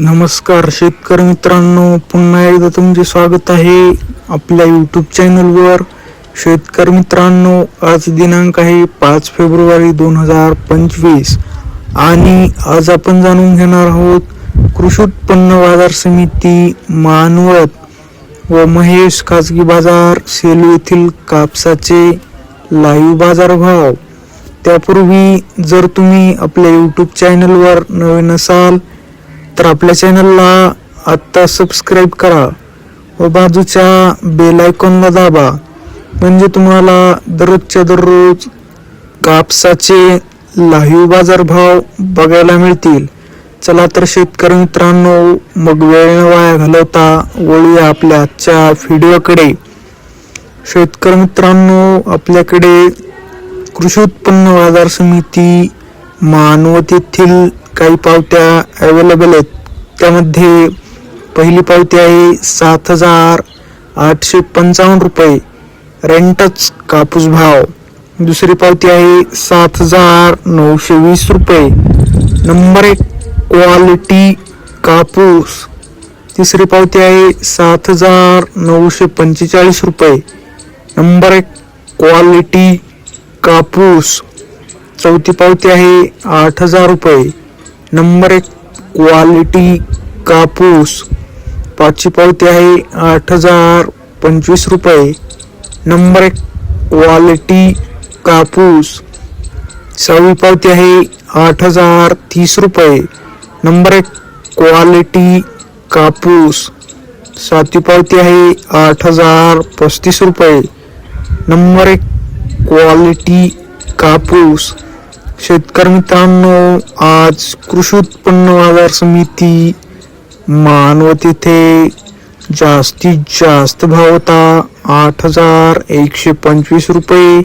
नमस्कार शेतकरी मित्रांनो पुन्हा एकदा तुमचे स्वागत आहे आपल्या यूट्यूब चॅनलवर शेतकरी मित्रांनो आज दिनांक आहे पाच फेब्रुवारी दोन हजार पंचवीस आणि आज आपण जाणून घेणार आहोत कृषी उत्पन्न बाजार समिती मानवत व महेश खाजगी बाजार सेलू येथील कापसाचे लाईव्ह बाजारभाव. त्यापूर्वी जर तुम्ही आपल्या यूट्यूब चॅनलवर नवीन असाल तर आपल्या चॅनलला आत्ता सबस्क्राईब करा व बाजूच्या बेल आयकॉनला दाबा. म्हणजे तुम्हाला दररोजच्या दररोज कापसाचे लाईव्ह बाजारभाव बघायला मिळतील. चला तर शेतकरी मित्रांनो मग वेळ वाया घालवता वळूया आपल्या आजच्या व्हिडिओकडे. शेतकरी मित्रांनो आपल्याकडे कृषी उत्पन्न बाजार समिती मानवत येथील काही पावत्या अवेलेबल आहेत. त्यामध्ये पहिली पावती आहे सात हजार आठशे पंचावन्न रुपये. रेंटच कापूस भाव. दुसरी पावती आहे सात हजार नऊशे वीस रुपये. नंबर एक क्वालिटी कापूस. तिसरी पावती आहे सात हजार नऊशे पंचेचाळीस रुपये. नंबर एक क्वालिटी कापूस. चौथी पावती आहे आठ हजार रुपये. नंबर एक क्वालिटी कापूस पाचवी पावती आहे आठ हजार पंचवीस रुपये. नंबर एक क्वालिटी कापूस सहावी पावती आहे आठ हजार तीस रुपये. नंबर एक क्वालिटी कापूस सातवी पावती आहे आठ हजार पस्तीस रुपये. नंबर एक क्वालिटी कापूस शेतकरी मित्रांनो आज कृषी उत्पन्न बाजार समिती मानव तिथे जास्तीत जास्त भाव होता. आठ हजार एकशे पंचवीस रुपये.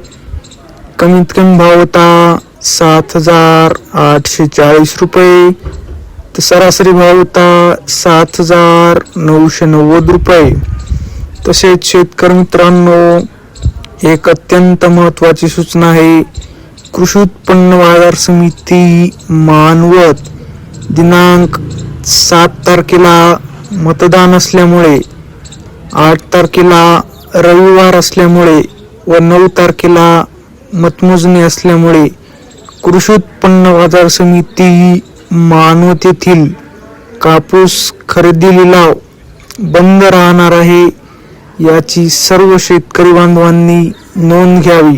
कमीत कमी भाव होता सात हजार आठशे चाळीस रुपये. तर सरासरी भाव होता सात हजार नऊशे नव्वद रुपये. तसेच शेतकरी मित्रांनो एक अत्यंत महत्त्वाची सूचना आहे. कृषी उत्पन्न बाजार समिती मानवत दिनांक सात तारखेला मतदान असल्यामुळे आठ तारखेला रविवार असल्यामुळे व नऊ तारखेला मतमोजणी असल्यामुळे कृषी उत्पन्न बाजार समिती मानवत येथील कापूस खरेदी लिलाव बंद राहणार आहे याची सर्व शेतकरी बांधवांनी नोंद घ्यावी.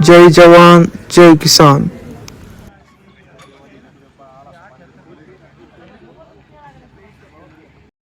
Jai Jawan, Jai Kisan.